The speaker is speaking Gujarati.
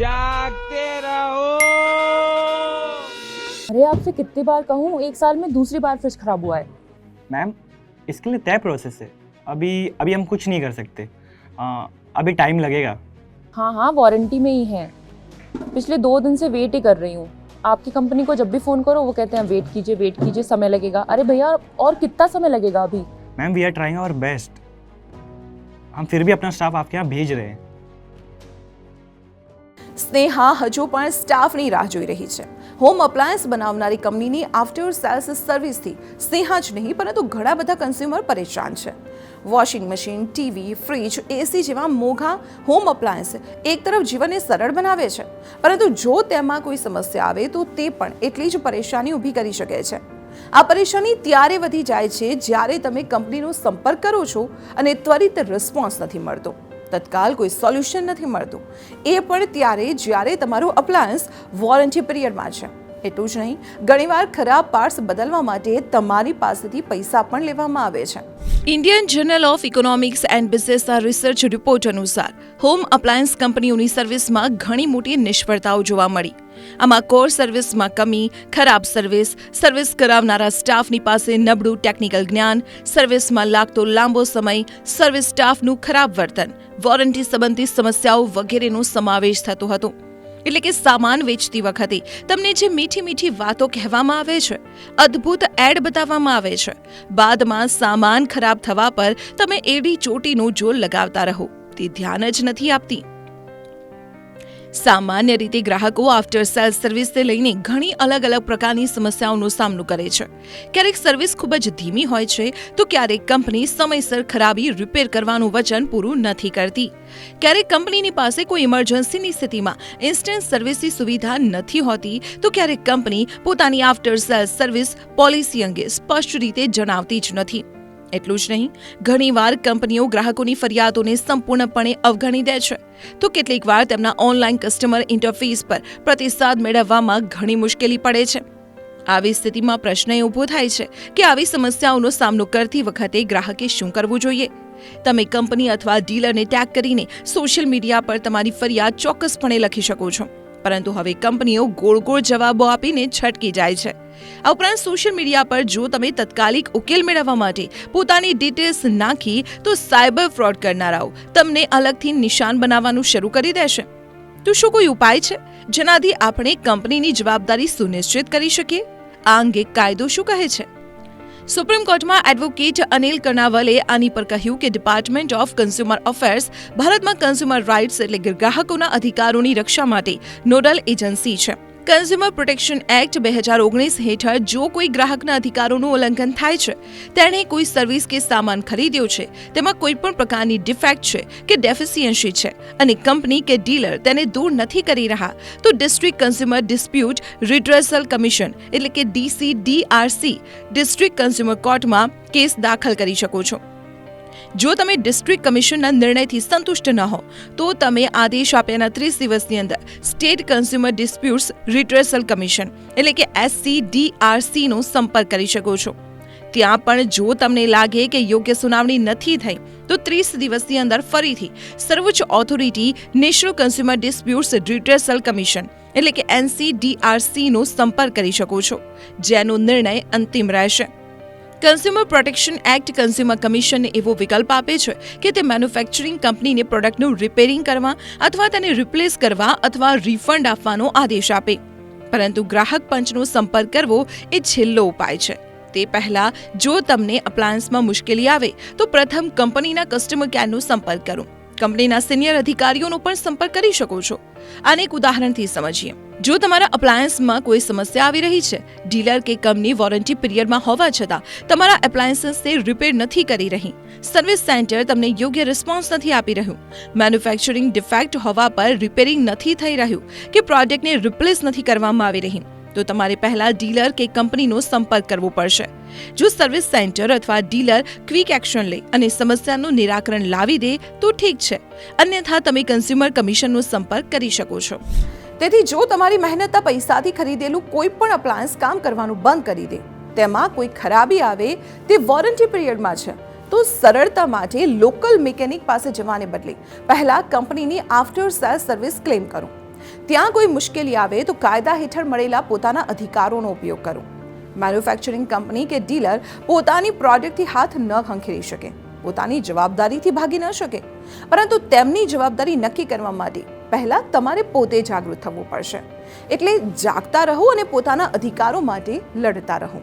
जागते रहो। अरे आपसे कितनी बार कहूँ एक साल में दूसरी बार फ्रिज खराब हुआ है। मैम इसके लिए तय प्रोसेस है। अभी अभी हम कुछ नहीं कर सकते। आ, अभी टाइम लगेगा। हाँ हाँ वारंटी में ही है। पिछले दो दिन से वेट ही कर रही हूँ। आपकी कंपनी को जब भी फ़ोन करो वो कहते हैं वेट कीजिए वेट कीजिए समय लगेगा। अरे भैया और कितना समय लगेगा अभी? Ma'am we are trying our best हम फिर भी अपना स्टाफ आपके यहाँ भेज रहे हैं। સ્નેહા હજુ પણ સ્ટાફની રાહ જોઈ રહી છે. હોમ અપ્લાયન્સ બનાવનારી કંપનીની આફ્ટર સેલ્સ સર્વિસથી સ્નેહા જ નહીં, પરંતુ ઘણા બધા કન્ઝ્યુમર પરેશાન છે. Washing machine TV fridge AC જેવા મોઘા હોમ અપ્લાયન્સ એક તરફ જીવનને સરળ બનાવે છે, પરંતુ જો તેમાં કોઈ સમસ્યા આવે, તો તે પણ એટલી જ પરેશાની ઊભી કરી શકે છે. આ પરેશાની ત્યારે વધી જાય છે જ્યારે તમે કંપનીનો સંપર્ક કરો છો અને ત્વરિત રિસ્પોન્સ નથી મળતો. તત્કાલ કોઈ સોલ્યુશન નથી મળતું. એ પણ ત્યારે જ્યારે તમારું અપ્લાયન્સ વોરંટી પીરિયડમાં છે. એટલું જ નહીં, ઘણીવાર ખરાબ પાર્ટ્સ બદલવા માટે તમારી પાસેથી પૈસા પણ લેવામાં આવે છે. Indian journal of economics and બિઝનેસના research report અનુસાર હોમ અપ્લાયન્સ કંપનીઓની સર્વિસમાં ઘણી મોટી નિષ્ફળતાઓ જોવા મળી. આમાં કોર સર્વિસમાં કમી, ખરાબ સર્વિસ સર્વિસ કરાવનારા સ્ટાફની પાસે નબળું ટેકનિકલ જ્ઞાન સર્વિસમાં લાગતો લાંબો સમય સર્વિસ સ્ટાફનું ખરાબ વર્તન વોરંટી સંબંધિત સમસ્યાઓ વગેરેનો સમાવેશ થતો હતો. એટલે કે સામાન વેચતી વખતે તમને જે મીઠી મીઠી વાતો કહેવામાં આવે છે, અદ્ભુત એડ બતાવવામાં આવે છે, બાદમાં સામાન ખરાબ થવા પર તમે એડી ચોટીનો જોર લગાવતા રહો, તે ધ્યાન જ નથી આપતી. સામાન્ય રીતે ગ્રાહકો આફ્ટર સેલ્સ સર્વિસને લઈને ઘણી અલગ અલગ પ્રકારની સમસ્યાઓનો સામનો કરે છે. ક્યારેક સર્વિસ ખૂબ જ ધીમી હોય છે, તો ક્યારેક કંપની સમયસર ખરાબી રિપેર કરવાનું વચન પૂરું નથી કરતી. ક્યારેક કંપનીની પાસે કોઈ ઇમરજન્સીની સ્થિતિમાં ઇન્સ્ટન્ટ સર્વિસની સુવિધા નથી હોતી, તો ક્યારેક કંપની પોતાની આફ્ટર સેલ્સ સર્વિસ પોલિસી અંગે સ્પષ્ટ રીતે જણાવતી જ નથી. એટલું જ નહીં, ઘણીવાર કંપનીઓ ગ્રાહકોની ફરિયાદોને સંપૂર્ણપણે અવગણી દે છે. તો કેટલીક વાર તેમના ઓનલાઈન કસ્ટમર ઇન્ટરફેસ પર પ્રતિસાદ મેળવવામાં ઘણી મુશ્કેલી પડે છે. આવી સ્થિતિમાં પ્રશ્ન એ ઊભો થાય છે કે આવી સમસ્યાઓનો સામનો કરતી વખતે ગ્રાહકે શું કરવું જોઈએ? તમે કંપની અથવા ડીલરને ટેગ કરીને સોશિયલ મીડિયા પર તમારી ફરિયાદ ચોક્કસપણે લખી શકો છો. પરંતુ હવે કંપનીઓ ગોળ ગોળ જવાબો આપીને છટકી જાય છે. આ ઉપરાંત સોશિયલ મીડિયા પર જો તમે તત્કાલિક ઉકેલ મેળવવા માટે પોતાની ડિટેલ્સ નાખી, તો સાયબર ફ્રોડ કરનારાઓ તમને અલગથી નિશાન બનાવવાનું શરૂ કરી દેશે. તો શું કોઈ ઉપાય છે? જેનાથી આપણે કંપનીની જવાબદારી સુનિશ્ચિત કરી શકીએ? આ અંગે કાયદો શું કહે છે? સુપ્રીમ કોર્ટમાં એડવોકેટ અનિલ કર્ણાવલે આની પર કહ્યું કે ડિપાર્ટમેન્ટ ઓફ કન્ઝ્યુમર અફેર્સ ભારતમાં કન્ઝ્યુમર રાઇટ્સ એટલે ગ્રાહકોના અધિકારોની રક્ષા માટે નોડલ એજન્સી છે. કન્ઝ્યુમર પ્રોટેક્શન એક્ટ બે હજાર ઓગણીસ હેઠળ જો કોઈ ગ્રાહકના અધિકારોનું ઉલ્લંઘન થાય છે, તેણે કોઈ સર્વિસ કે સામાન ખરીદ્યો છે, તેમાં કોઈ પણ પ્રકારની ડિફેક્ટ છે કે ડેફિસિયન્સી છે અને કંપની કે ડીલર તેને દૂર નથી કરી રહ્યા, તો district consumer dispute redressal commission એટલે કે ડીસીડીઆરસી ડિસ્ટ્રિક્ટ કન્ઝ્યુમર કોર્ટમાં કેસ દાખલ કરી શકો છો. જો તમે ડિસ્ટ્રિક્ટ કમિશનના નિર્ણયથી સંતુષ્ટ ન હો, તો તમે આદેશ આપ્યાના ત્રીસ દિવસની અંદર state consumer disputes redressal commission, એટલે કે એસસીડીઆરસીનો સંપર્ક કરી શકો છો. ત્યાં પણ જો તમને લાગે કે યોગ્ય સુનાવણી નથી થઈ, તો ત્રીસ દિવસની અંદર ફરીથી સર્વોચ્ચ authority national consumer disputes redressal commission, એટલે કે એનસીડીઆરસીનો સંપર્ક કરી શકો છો, જેનો નિર્ણય અંતિમ રહેશે. કન્ઝ્યુમર પ્રોટેક્શન એક્ટ કન્ઝ્યુમર કમિશનને એવો વિકલ્પ આપે છે કે તે મેન્યુફેક્ચરિંગ કંપનીને પ્રોડક્ટનું રિપેરિંગ કરવા અથવા તેને રિપ્લેસ કરવા અથવા રિફંડ આપવાનો આદેશ આપે. પરંતુ ગ્રાહક પંચનો સંપર્ક કરવો એ છેલ્લો ઉપાય છે. તે પહેલા જો તમને અપ્લાયન્સમાં મુશ્કેલી આવે તો પ્રથમ કંપનીના કસ્ટમર કેરનો સંપર્ક કરો. કંપનીના સિનિયર અધિકારીઓનો પણ સંપર્ક કરી શકો છો. આને એક ઉદાહરણથી સમજીએ. જો તમારા અપ્લાયન્સમાં કોઈ સમસ્યા આવી રહી છે, ડીલર કે કંપની વોરંટી પીરિયડમાં હોવા છતાં તમારા એપ્લાયન્સીસને રિપેર નથી કરી રહી, સર્વિસ સેન્ટર તમને યોગ્ય રિસ્પોન્સ નથી આપી રહ્યું મેન્યુફેક્ચરિંગ ડિફેક્ટ હોવા પર રિપેરિંગ નથી થઈ રહ્યું કે પ્રોડક્ટને રિપ્લેસ નથી કરવામાં આવી રહી તો તમારે પહેલા ડીલર કે કંપનીનો સંપર્ક કરવો પડશે. જો સર્વિસ સેન્ટર અથવા ડીલર ક્વિક એક્શન લે અને સમસ્યાનું નિરાકરણ લાવી દે, તો ઠીક છે. અન્યથા તમે કન્ઝ્યુમર કમિશનનો સંપર્ક કરી શકો છો. તેથી જો તમારી મહેનતના પૈસાથી ખરીદેલું કોઈ પણ અપ્લાયન્સ કામ કરવાનું બંધ કરી દે, તેમાં કોઈ ખરાબી આવે તે વોરંટી પિરિયડમાં છે. તો સરળતા માટે લોકલ મિકેનિક પાસે જવાને બદલે પહેલા કંપનીની આફ્ટર સેલ સર્વિસ ક્લેમ કરો. ત્યાં કોઈ મુશ્કેલી આવે તો કાયદા હેઠળ મળેલા પોતાના અધિકારોનો ઉપયોગ કરો. મેન્યુફેક્ચરિંગ કંપની કે ડીલર પોતાની પ્રોડક્ટથી હાથ ન ખંખેરી શકે, પોતાની જવાબદારીથી ભાગી ન શકે, પરંતુ તેમની જવાબદારી નક્કી કરવા માટે પહેલાં તમારે પોતે જાગૃત થવું પડશે. એટલે જાગતા રહો અને પોતાના અધિકારો માટે લડતા રહો.